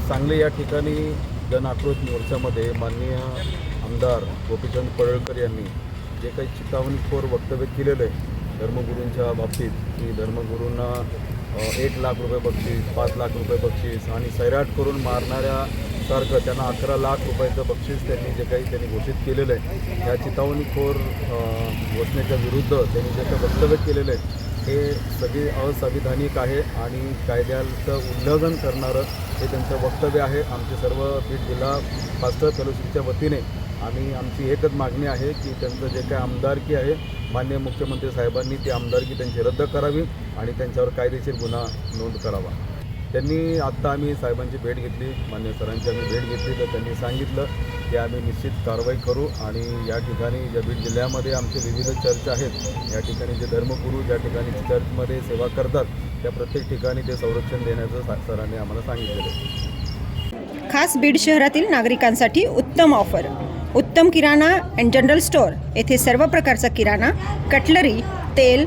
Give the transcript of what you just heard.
सांगले या ठिकाणी जनआक्रोश मोर्चामध्ये माननीय आमदार गोपीचंद पडळकर यांनी जे काही चितावणीखोर वक्तव्य केलेलं आहे धर्मगुरूंच्या बाबतीत की धर्मगुरूंना एक लाख रुपये बक्षीस पाच लाख रुपये बक्षीस आणि सैराट करून मारणाऱ्या सारखं त्यांना अकरा लाख रुपयाचं बक्षीस त्यांनी जे काही त्यांनी घोषित केलेलं आहे या चितावणीखोर घोषणेच्या विरुद्ध त्यांनी जे काही वक्तव्य केलेलं आहे हे सगळे असंविधानिक आहे आणि कायद्याचं उल्लंघन करणारं हे त्यांचं वक्तव्य आहे. आमचे सर्व बीड जिल्हा फास्टर फेलोशिपच्या वतीने आम्ही आमची एकच मागणी आहे की त्यांचं जे काही आमदारकी आहे मान्य मुख्यमंत्री साहेबांनी ती आमदारकी त्यांची रद्द करावी आणि त्यांच्यावर कायदेशीर गुन्हा नोंद करावा. त्यांनी आत्ता आम्ही साहेबांची भेट घेतली मान्य सरांची आम्ही भेट घेतली तर त्यांनी सांगितलं की आम्ही निश्चित कारवाई करू आणि या ठिकाणी ज्या बीड जिल्ह्यामध्ये आमचे विविध चर्च आहेत या ठिकाणी जे धर्मगुरू ज्या ठिकाणी चर्चमध्ये सेवा करतात त्या प्रत्येक ठिकाणी ते संरक्षण देण्याचं सरांनी आम्हाला सांगितलेलं खास बीड शहरातील नागरिकांसाठी उत्तम ऑफर. उत्तम किराणा अँड जनरल स्टोअर येथे सर्व प्रकारचा किराणा कटलरी तेल